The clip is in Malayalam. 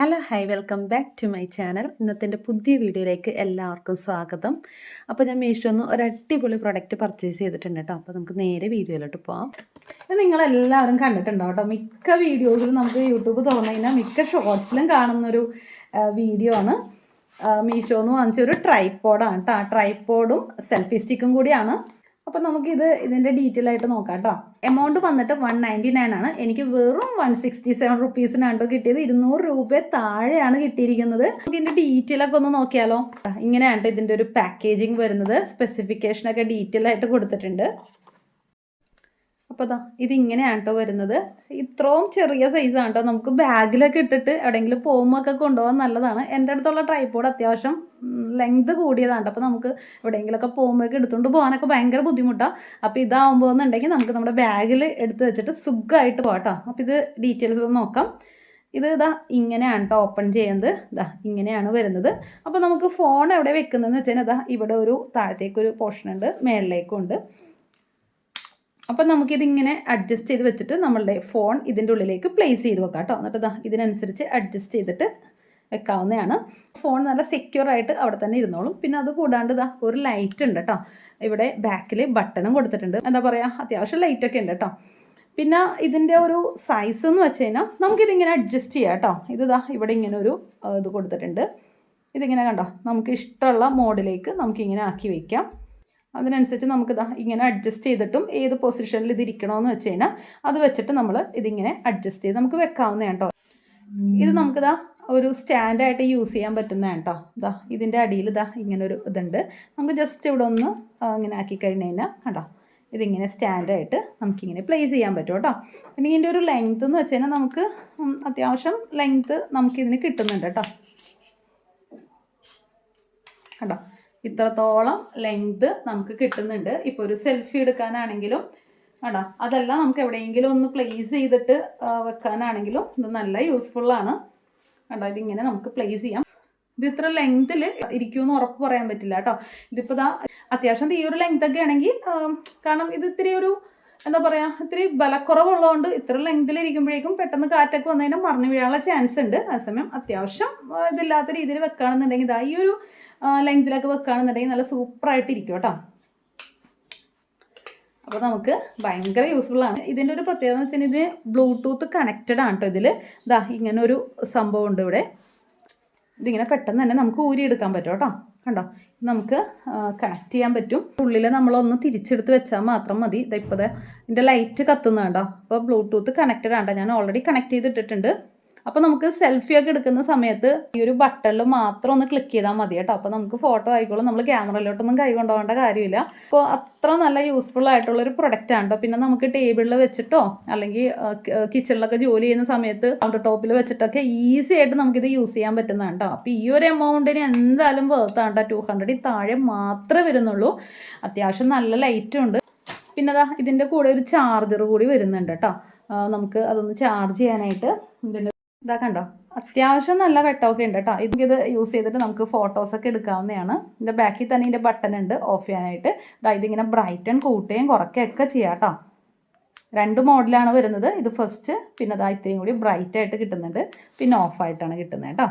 Hello hi welcome back to my channel. ഇന്നത്തെ എന്റെ പുതിയ വീഡിയോയിലേക്ക് എല്ലാവർക്കും സ്വാഗതം. അപ്പോൾ ഞാൻ മീഷോന്ന് ഒരു അടിപൊളി പ്രൊഡക്റ്റ് പർച്ചേസ് ചെയ്തിട്ടുണ്ട് കേട്ടോ. അപ്പോൾ നമുക്ക് നേരെ വീഡിയോയിലോട്ട് പോവാം. ഇത് നിങ്ങളെല്ലാവരും കണ്ടിട്ടുണ്ടാവും കേട്ടോ? മിക്ക വീഡിയോസിലും നമുക്ക് യൂട്യൂബ് തുറന്നു കഴിഞ്ഞാൽ മിക്ക ഷോർട്സിലും കാണുന്നൊരു വീഡിയോ ആണ്. മീഷോന്ന് വാങ്ങിച്ച ഒരു ട്രൈപ്പോഡാണ് കേട്ടോ. ആ ട്രൈപ്പോഡും സെൽഫി സ്റ്റിക്കും കൂടിയാണ്. അപ്പോൾ നമുക്കിത് ഇതിന്റെ ഡീറ്റെയിൽ ആയിട്ട് നോക്കാം കേട്ടോ. എമൗണ്ട് വന്നിട്ട് വൺ നയന്റി നയൻ ആണ്. എനിക്ക് വെറും വൺ സിക്സ്റ്റി സെവൻ റുപ്പീസിനാണ്ടോ കിട്ടിയത്? ഇരുന്നൂറ് രൂപ താഴെയാണ് കിട്ടിയിരിക്കുന്നത്. നമുക്ക് ഇതിന്റെ ഡീറ്റെയിൽ ഒക്കെ ഒന്ന് നോക്കിയാലോ? ഇങ്ങനെയാണ് ഇതിന്റെ ഒരു പാക്കേജിങ് വരുന്നത്. സ്പെസിഫിക്കേഷനൊക്കെ ഡീറ്റെയിൽ ആയിട്ട് കൊടുത്തിട്ടുണ്ട്. അപ്പോൾ ദാ ഇതിങ്ങനെയാണ് കേട്ടോ വരുന്നത്. ഇത്രയും ചെറിയ സൈസാണ് കേട്ടോ നമുക്ക് ബാഗിലൊക്കെ ഇട്ടിട്ട് എവിടെയെങ്കിലും പോകുമ്പോൾ ഒക്കെ കൊണ്ടുപോകാൻ നല്ലതാണ്. എന്റെ അടുത്തുള്ള ട്രൈപ്പോഡ് അത്യാവശ്യം ലെങ്ത് കൂടിയതാണ് അപ്പോൾ നമുക്ക് എവിടെയെങ്കിലുമൊക്കെ പോകുമ്പോഴൊക്കെ എടുത്തുകൊണ്ട് പോകാനൊക്കെ ഭയങ്കര ബുദ്ധിമുട്ടാണ് അപ്പോൾ ഇതാവുമ്പോൾ എന്നുണ്ടെങ്കിൽ നമുക്ക് നമ്മുടെ ബാഗിൽ എടുത്ത് വെച്ചിട്ട് സുഖമായിട്ട് പോകാം കേട്ടോ അപ്പോൾ ഇത് ഡീറ്റെയിൽസ് ഒന്ന് നോക്കാം. ഇത് ഇതാ ഇങ്ങനെയാണ് കേട്ടോ ഓപ്പൺ ചെയ്യുന്നത്. ഇതാ ഇങ്ങനെയാണ് വരുന്നത്. അപ്പോൾ നമുക്ക് ഫോൺ എവിടെ വെക്കുന്നതെന്ന് വെച്ചാൽ ഇതാ ഇവിടെ ഒരു താഴത്തേക്കൊരു പോർഷൻ ഉണ്ട് മേളിലേക്കും ഉണ്ട്. അപ്പം നമുക്കിതിങ്ങനെ അഡ്ജസ്റ്റ് ചെയ്ത് വെച്ചിട്ട് നമ്മളുടെ ഫോൺ ഇതിന്റെ ഉള്ളിലേക്ക് പ്ലേസ് ചെയ്ത് വെക്കാം കേട്ടോ എന്നിട്ട് ഇതാ ഇതിനനുസരിച്ച് അഡ്ജസ്റ്റ് ചെയ്തിട്ട് വെക്കാവുന്നതാണ്. ഫോൺ നല്ല സെക്യൂർ ആയിട്ട് അവിടെ തന്നെ ഇരുന്നോളും. പിന്നെ അത് കൂടാണ്ട് ഇതാ ഒരു ലൈറ്റ് ഉണ്ട് കേട്ടോ ഇവിടെ ബാക്കിൽ ബട്ടണും കൊടുത്തിട്ടുണ്ട്. എന്താ പറയുക അത്യാവശ്യം ലൈറ്റൊക്കെ ഉണ്ട് കേട്ടോ പിന്നെ ഇതിന്റെ ഒരു സൈസ് എന്ന് വെച്ച് കഴിഞ്ഞാൽ നമുക്കിതിങ്ങനെ അഡ്ജസ്റ്റ് ചെയ്യാം കേട്ടോ ഇത് ഇതാ ഇവിടെ ഇങ്ങനെ ഒരു ഇത് കൊടുത്തിട്ടുണ്ട്. ഇതിങ്ങനെ കണ്ടോ? നമുക്ക് ഇഷ്ടമുള്ള മോഡിലേക്ക് നമുക്കിങ്ങനെ ആക്കി വയ്ക്കാം അതിനനുസരിച്ച് നമുക്കിതാ ഇങ്ങനെ അഡ്ജസ്റ്റ് ചെയ്തിട്ടും ഏത് പൊസിഷനിൽ ഇത് ഇരിക്കണമെന്ന് വെച്ച് കഴിഞ്ഞാൽ അത് വെച്ചിട്ട് നമ്മൾ ഇതിങ്ങനെ അഡ്ജസ്റ്റ് ചെയ്ത് നമുക്ക് വെക്കാവുന്നതാണ് കേട്ടോ. ഇത് നമുക്കിതാ ഒരു സ്റ്റാൻഡായിട്ട് യൂസ് ചെയ്യാൻ പറ്റുന്നതാണ് കേട്ടോ. ഇതാ ഇതിന്റെ അടിയിൽ ഇതാ ഇങ്ങനെ ഒരു ഇതുണ്ട്. നമുക്ക് ജസ്റ്റ് ഇവിടെ ഒന്ന് ഇങ്ങനെ ആക്കി കഴിഞ്ഞ് കഴിഞ്ഞാൽ കണ്ടോ? ഇതിങ്ങനെ സ്റ്റാൻഡായിട്ട് നമുക്കിങ്ങനെ പ്ലേസ് ചെയ്യാൻ പറ്റും കേട്ടോ. പിന്നെ ഇതിന്റെ ഒരു ലെങ്ത് എന്ന് വെച്ച് കഴിഞ്ഞാൽ നമുക്ക് അത്യാവശ്യം ലെങ്ത് നമുക്കിതിന് കിട്ടുന്നുണ്ട് കേട്ടോ. കണ്ടോ? ഇത്രത്തോളം ലെങ്ത് നമുക്ക് കിട്ടുന്നുണ്ട്. ഇപ്പോൾ ഒരു സെൽഫി എടുക്കാനാണെങ്കിലും കണ്ടോ അതെല്ലാം നമുക്ക് എവിടെയെങ്കിലും ഒന്ന് പ്ലേസ് ചെയ്തിട്ട് വെക്കാനാണെങ്കിലും ഇത് നല്ല യൂസ്ഫുള്ളാണ് കണ്ടോ ഇതിങ്ങനെ നമുക്ക് പ്ലേസ് ചെയ്യാം. ഇത് ഇത്ര ലെങ്തിൽ ഇരിക്കുമെന്ന് ഉറപ്പ് പറയാൻ പറ്റില്ല കേട്ടോ. ഇതിപ്പോൾ ദാ അത്യാവശ്യം ഈ ഒരു ലെങ്ത് ഒക്കെ ആണെങ്കിൽ കാരണം ഇത് ഇത്തിരി ഒരു എന്താ പറയുക ഇത്തിരി ബലക്കുറവുള്ളതുകൊണ്ട് ഇത്ര ലെങ്തിലിരിക്കുമ്പോഴേക്കും പെട്ടെന്ന് കാറ്റൊക്കെ വന്നതിന് മറിഞ്ഞു വീഴാനുള്ള ചാൻസ് ഉണ്ട്. അതേസമയം അത്യാവശ്യം ഇതില്ലാത്ത രീതിയിൽ വെക്കുകയാണെന്നുണ്ടെങ്കിൽ ഇതാ ഈ ഒരു ലെങ്തിലൊക്കെ വെക്കുകയാണെന്നുണ്ടെങ്കിൽ നല്ല സൂപ്പറായിട്ട് ഇരിക്കും കേട്ടോ. അപ്പോൾ നമുക്ക് ഭയങ്കര യൂസ്ഫുൾ ആണ്. ഇതിന്റെ ഒരു പ്രത്യേകത എന്ന് വെച്ചാൽ ഇത് ബ്ലൂടൂത്ത് കണക്റ്റഡ് ആണ് കേട്ടോ ഇതിൽ ഇതാ ഇങ്ങനെ ഒരു സംഭവം ഉണ്ട് ഇവിടെ. ഇതിങ്ങനെ പെട്ടെന്ന് തന്നെ നമുക്ക് ഊരിയെടുക്കാൻ പറ്റും കേട്ടോ. കണ്ടോ? നമുക്ക് കണക്ട് ചെയ്യാൻ പറ്റും. ഉള്ളിൽ നമ്മളൊന്ന് തിരിച്ചെടുത്ത് വെച്ചാൽ മാത്രം മതി. ഇതിപ്പോൾ ഇതിന്റെ ലൈറ്റ് കത്തുന്നുണ്ടോ. അപ്പോൾ ബ്ലൂടൂത്ത് കണക്റ്റഡ് ആണ് ഞാൻ ഓൾറെഡി കണക്ട് ചെയ്തിട്ടിട്ടുണ്ട് അപ്പോൾ നമുക്ക് സെൽഫി ഒക്കെ എടുക്കുന്ന സമയത്ത് ഈ ഒരു ബട്ടണിൽ മാത്രം ഒന്ന് ക്ലിക്ക് ചെയ്താൽ മതി കേട്ടോ. അപ്പോൾ നമുക്ക് ഫോട്ടോ ആയിക്കോളും. നമ്മൾ ക്യാമറയിലോട്ടൊന്നും കൈ കൊണ്ടുപോകേണ്ട കാര്യമില്ല. അപ്പോൾ അത്ര നല്ല യൂസ്ഫുൾ ആയിട്ടുള്ള ഒരു പ്രൊഡക്റ്റ് ആണ് പിന്നെ നമുക്ക് ടേബിളിൽ വെച്ചിട്ടോ അല്ലെങ്കിൽ കിച്ചണിലൊക്കെ ജോലി ചെയ്യുന്ന സമയത്ത് കൗണ്ടർ ടോപ്പിൽ വെച്ചിട്ടൊക്കെ ഈസി ആയിട്ട് നമുക്കിത് യൂസ് ചെയ്യാൻ പറ്റുന്നതാണ് കേട്ടോ അപ്പോൾ ഈ ഒരു എമൗണ്ടിന് എന്തായാലും വേർത്താണ് കേട്ടോ ടു ഹൺഡ്രഡിൽ താഴെ മാത്രമേ വരുന്നുള്ളൂ. അത്യാവശ്യം നല്ല ലൈറ്റും ഉണ്ട്. പിന്നെ അതാ ഇതിന്റെ കൂടെ ഒരു ചാർജർ കൂടി വരുന്നുണ്ട് കേട്ടോ നമുക്ക് അതൊന്ന് ചാർജ് ചെയ്യാനായിട്ട് ഇതിന്റെ ഇതാ കണ്ടോ അത്യാവശ്യം നല്ല വെട്ടമൊക്കെ ഉണ്ട് കേട്ടോ. ഇത് യൂസ് ചെയ്തിട്ട് നമുക്ക് ഫോട്ടോസൊക്കെ എടുക്കാവുന്നതാണ്. ഇതിന്റെ ബാക്കിൽ തന്നെ ഇതിന്റെ ബട്ടൺ ഉണ്ട് ഓഫ് ചെയ്യാനായിട്ട്. ഇതാ ഇതിങ്ങനെ ബ്രൈറ്റൺ കൂട്ടുകയും കുറയ്ക്കുകയൊക്കെ ചെയ്യാം കേട്ടോ. രണ്ട് മോഡലാണ് വരുന്നത്. ഇത് ഫസ്റ്റ് പിന്നെ അതാ ഇത്രയും കൂടി ബ്രൈറ്റ് ആയിട്ട് കിട്ടുന്നുണ്ട്. പിന്നെ ഓഫായിട്ടാണ് കിട്ടുന്നത് കേട്ടോ.